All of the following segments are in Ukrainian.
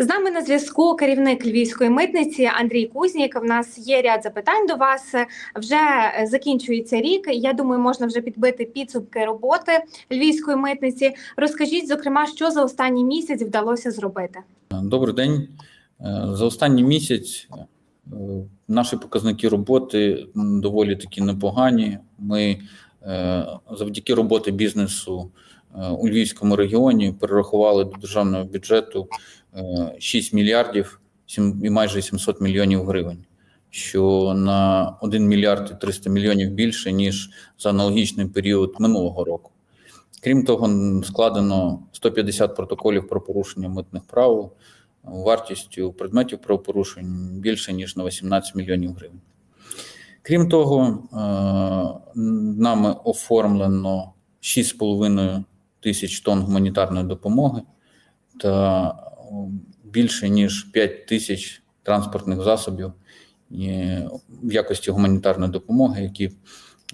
З нами на зв'язку керівник львівської митниці Андрій Кузнік. В нас є ряд запитань до вас. Вже закінчується рік. Я думаю, можна вже підбити підсумки роботи львівської митниці. Розкажіть, зокрема, що за останній місяць вдалося зробити. Добрий день. Е, За останній місяць е, наші показники роботи доволі таки непогані. Ми е, завдяки роботи бізнесу у Львівському регіоні перерахували до державного бюджету е, 6 мільярдів сім- і майже 700 мільйонів гривень, що на 1 мільярд і 300 мільйонів більше, ніж за аналогічний період минулого року. Крім того, складено 150 протоколів про порушення митних правил вартістю предметів правопорушень більше ніж на 18 мільйонів гривень. Крім того, е, нами оформлено 6,5 тисяч тонн гуманітарної допомоги та більше ніж 5 тисяч транспортних засобів в якості гуманітарної допомоги, які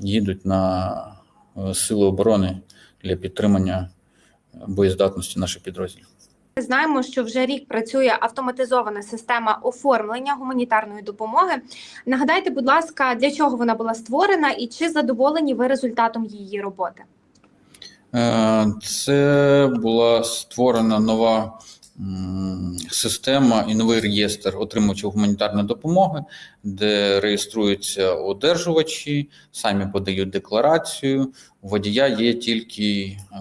їдуть на е, сили оборони для підтримання боєздатності наших підрозділів. Ми знаємо, що вже рік працює автоматизована система оформлення гуманітарної допомоги. Нагадайте, будь ласка, для чого вона була створена і чи задоволені ви результатом її роботи? Е, Це була створена нова система і новий реєстр отримувачів гуманітарної допомоги, де реєструються одержувачі, самі подають декларацію. У водія є тільки е,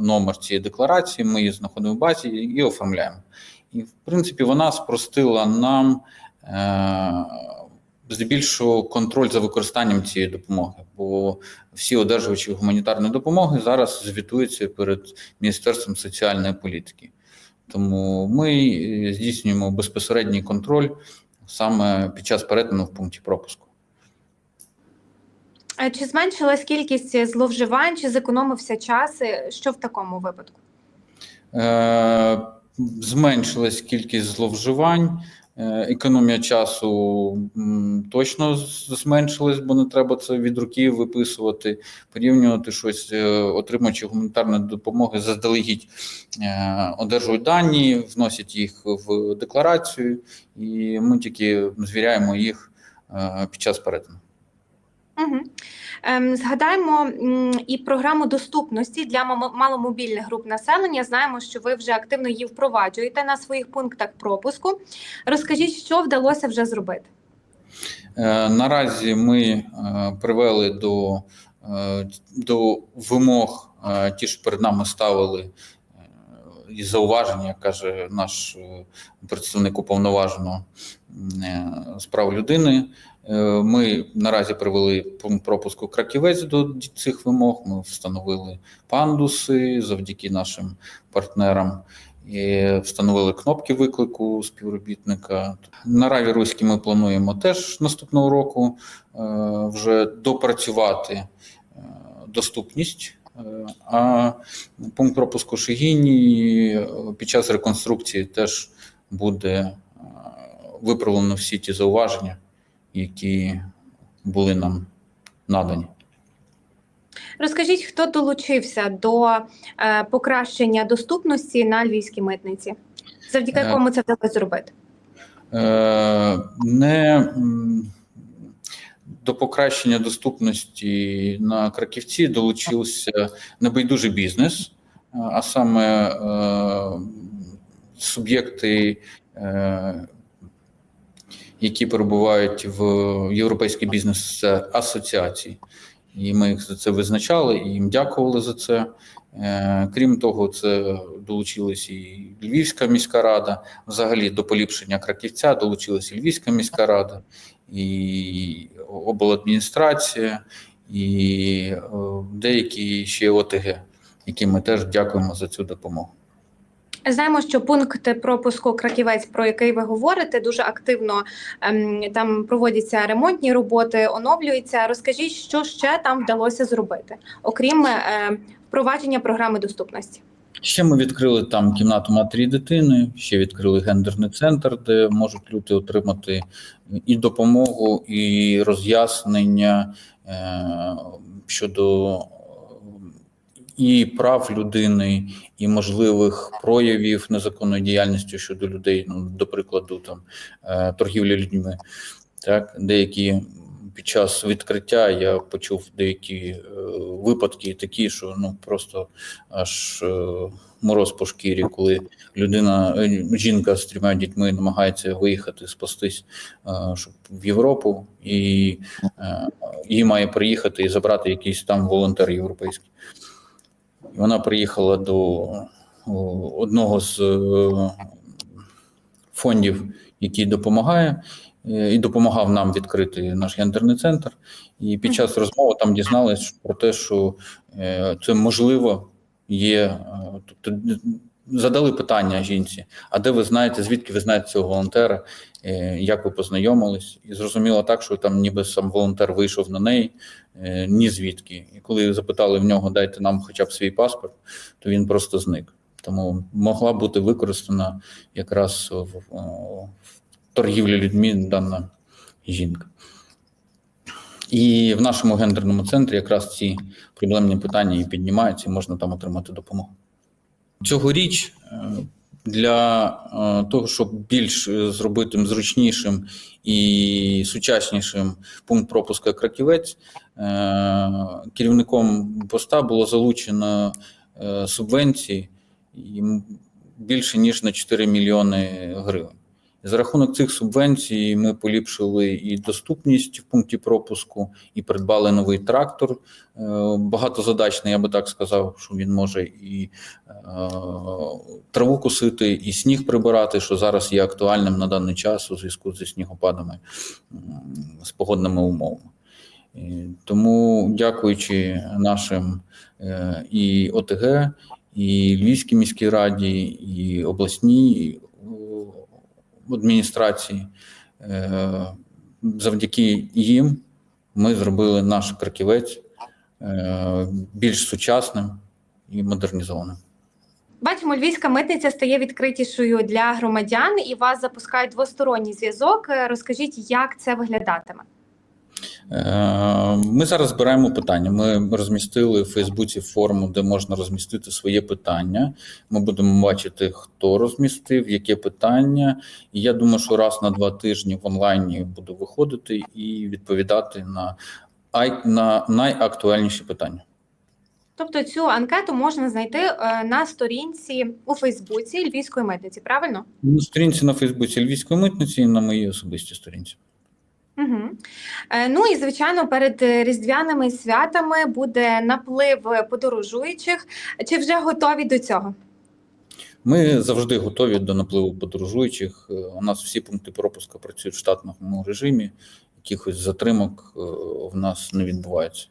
номер цієї декларації. Ми її знаходимо в базі і оформляємо. І в принципі вона спростила нам. Здебільшого контроль за використанням цієї допомоги, бо всі одержувачі гуманітарної допомоги зараз звітуються перед Міністерством соціальної політики. Тому ми е, здійснюємо безпосередній контроль саме під час перетину в пункті пропуску. Чи зменшилась кількість зловживань, чи зекономився час? Е, Що в такому випадку? Е, Зменшилась кількість зловживань. Е, Економія часу точно з- зменшилась, бо не треба це від руки виписувати, порівнювати щось, е, отримуючи гуманітарної допомоги, заздалегідь е, одержують дані, вносять їх в декларацію, і ми тільки звіряємо їх е, під час перетину. Угу. Ем, згадаємо і програму доступності для маломобільних груп населення. Знаємо, що ви вже активно її впроваджуєте на своїх пунктах пропуску. Розкажіть, що вдалося вже зробити. Е, Наразі ми е, привели до, е, до вимог, ті, що перед нами ставили, і зауваження, каже наш представник уповноваженого з прав людини. Ми наразі привели пропуску краківець до цих вимог. Ми встановили пандуси завдяки нашим партнерам. І встановили кнопки виклику співробітника. На Раві Руській ми плануємо теж наступного року е, вже допрацювати е, доступність. Е, А пункт пропуску Шигіні під час реконструкції теж буде виправлено всі ті зауваження, які були нам надані. Розкажіть, хто долучився до е, покращення доступності на львівській митниці, завдяки Е. якому це вдалося зробити? Е, не до покращення доступності на краківці долучився небайдужий бізнес, а саме е, суб'єкти, е, які перебувають в Європейській бізнес асоціації. І ми їх за це визначали і їм дякували за це. Е, Крім того, це долучилась і Львівська міська рада. Взагалі до поліпшення краківця долучилася і Львівська міська рада, і обладміністрація, і е, деякі ще ОТГ, яким ми теж дякуємо за цю допомогу. Знаємо, що пункт пропуску Краківець, про який ви говорите, дуже активно ем, там проводяться ремонтні роботи, оновлюються. Розкажіть, що ще там вдалося зробити, окрім е, впровадження програми доступності. Ще ми відкрили там кімнату матері дитини, ще відкрили гендерний центр, де можуть люди отримати і допомогу, і роз'яснення е, щодо і прав людини, і можливих проявів незаконної діяльності щодо людей, ну, до прикладу, там е, торгівлі людьми. Так, деякі під час відкриття я почув деякі е, випадки такі, що ну просто аж е, мороз по шкірі, коли людина, е, жінка з трьома дітьми намагається виїхати, спастись е, щоб в Європу, і е, їй має приїхати і забрати якийсь там волонтер європейський. Вона приїхала до одного з е, фондів, який допомагає, е, і допомагав нам відкрити наш гендерний центр. І під час розмови там дізналися про те, що е, це можливо є. Тобто задали питання жінці: а де ви знаєте, звідки ви знаєте цього волонтера, е, як ви познайомились? І зрозуміло так, що там ніби сам волонтер вийшов на неї, е, ні звідки. І коли запитали в нього, дайте нам хоча б свій паспорт, то він просто зник. Тому могла бути використана якраз в, в торгівлі людьми дана жінка. І в нашому гендерному центрі якраз ці проблемні питання і піднімаються, і можна там отримати допомогу. Цьогоріч е, для е, того, щоб більш е, зробити зручнішим і сучаснішим пункт пропуска краківець, керівником поста було залучено субвенції більше ніж на 4 мільйони гривень. За рахунок цих субвенцій ми поліпшили і доступність в пункті пропуску, і придбали новий трактор. е, Багатозадачний, я би так сказав, що він може і е, траву косити, і сніг прибирати, що зараз є актуальним на даний час у зв'язку зі снігопадами з погодними умовами. Тому, дякуючи нашим е, і ОТГ, і Львівській міській раді, і обласній адміністрації, е, завдяки їм ми зробили наш краківець е, більш сучасним і модернізованим. Бачимо, львівська митниця стає відкритішою для громадян і вас запускають двосторонній зв'язок. Е, Розкажіть, як це виглядатиме? Е, Ми зараз збираємо питання. Ми розмістили в Фейсбуці форму, де можна розмістити своє питання. Ми будемо бачити, хто розмістив, яке питання. І я думаю, що раз на два тижні в онлайні буду виходити і відповідати на, на найактуальніші питання. Тобто цю анкету можна знайти е, на сторінці у Фейсбуці Львівської митниці, правильно? На сторінці на Фейсбуці Львівської митниці і на моїй особистій сторінці. Угу. Ну і звичайно, перед різдвяними святами буде наплив подорожуючих. Чи вже готові до цього? Ми завжди готові до напливу подорожуючих. Е, У нас всі пункти пропуску працюють в штатному режимі. Якихось затримок е, в нас не відбувається.